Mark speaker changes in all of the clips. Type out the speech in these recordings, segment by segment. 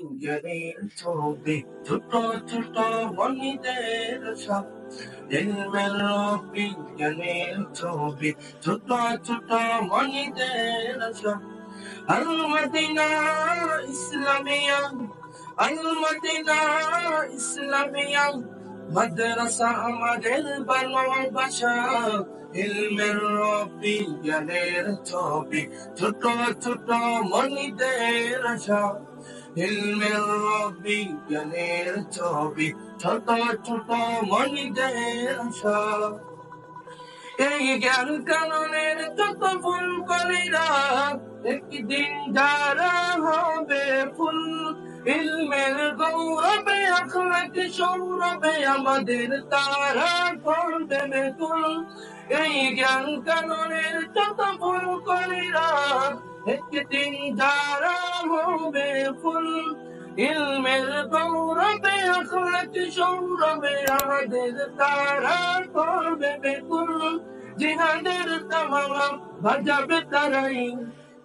Speaker 1: বিজ্ঞানের ছবি ছোট ছোট মনিদের সব এলমেল বিজ্ঞানের ছবি ছোট ছোট মনিদের সব আল মদিনা ইসলামিয়া আল মদিনা ইসলামিয়া মাদ্রাসা আমাদের ভালোবাসা ইলমের বিজ্ঞানের ছবি ছোট ছোট মনিদের আশা ইলমের বিজ্ঞানের ছবি ছোট ছোট মনিদের এই জ্ঞান কাননের যত ফুল কলিরা একদিন যারা হবে ফুল ইলমের গৌরবে আখলাক সৌরভে আমাদের তারা করবে বেকুল এই জ্ঞান কাননের যত ফুল কলিরা একদিন যারা হবে ফুল ইলমের গৌরবে আখলাক সৌরভে আমাদের তারা করবে বেকুল জিহাদের তামামা বাজাবে তারাই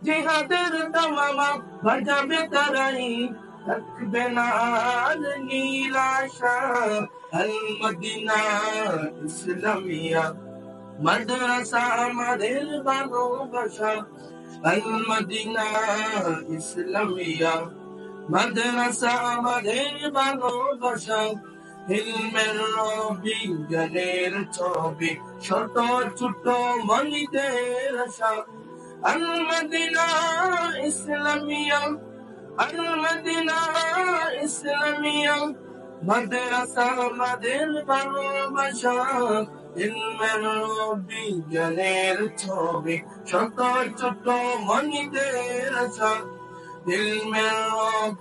Speaker 1: জিহাদের তামামা বাজাবে তারাই থাকবে না আর নীলাশা আল মদিনা ইসলামিয়া মাদ্রাসা আমাদের ভালোবাসা মদিনা ইসলামিয়া মাদ্রাসা আমাদের ভালোবাসা হিলমের বিজ্ঞানের ছবি ছোট ছোট মনিদের আশা আল মদিনা ইসলামিয়া আল মদিনা ইসলামিয়া মাদ্রাসা আমাদের ভালোবাসা ইলমের বিজ্ঞানের ছবি ছোট ছোট মনিদের ইলমের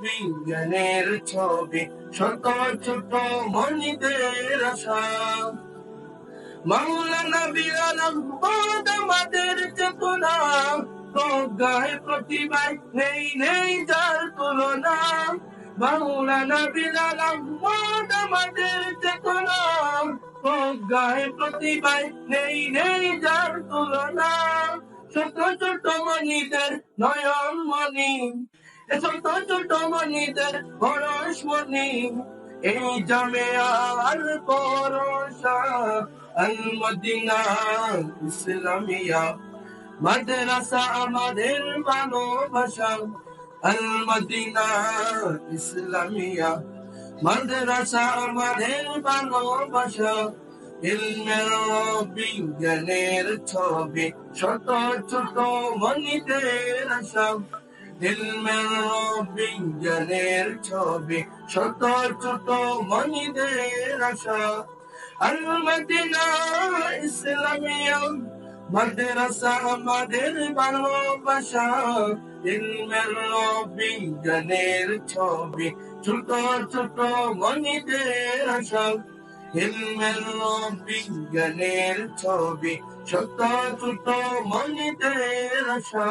Speaker 1: বিজ্ঞানের ছবি ছোট ছোট মনিদের মাওলানা বিলাল আহমদ আমাদের চেতনা প্রজ্ঞায় প্রতিভায় নেই নেই যার তুলনা মাওলানা বিলাল আহমদ আমাদের চেতনা প্রজ্ঞায় প্রতিভায় নেই নেই যার তুলনা ছোট ছোট মনিদের নয়ন মনি ছোট ছোট মনিদের পরশ মনি এই জমে আর পরশা আল মদিনা ইসলামিয়া মাদ্রাসা আমাদের ভালোবাসা আল মদিনা ইসলামিয়া মাদ্রাসা আমাদের ভালোবাসা ইলমের বিজ্ঞানের ছবি ছোট ছোট মনিদের আশা ইলমের বিজ্ঞানের ছবি ছোট ছোট মনিদের আশা আল মদিনা ইসলামিয়া, মাদ্রাসা আমাদের ভালোবাসা। ইলমের বিজ্ঞানের ছবি ছোট ছোট মনিদের আশা ইলমের বিজ্ঞানের ছবি ছোট ছোট মনিদের আশা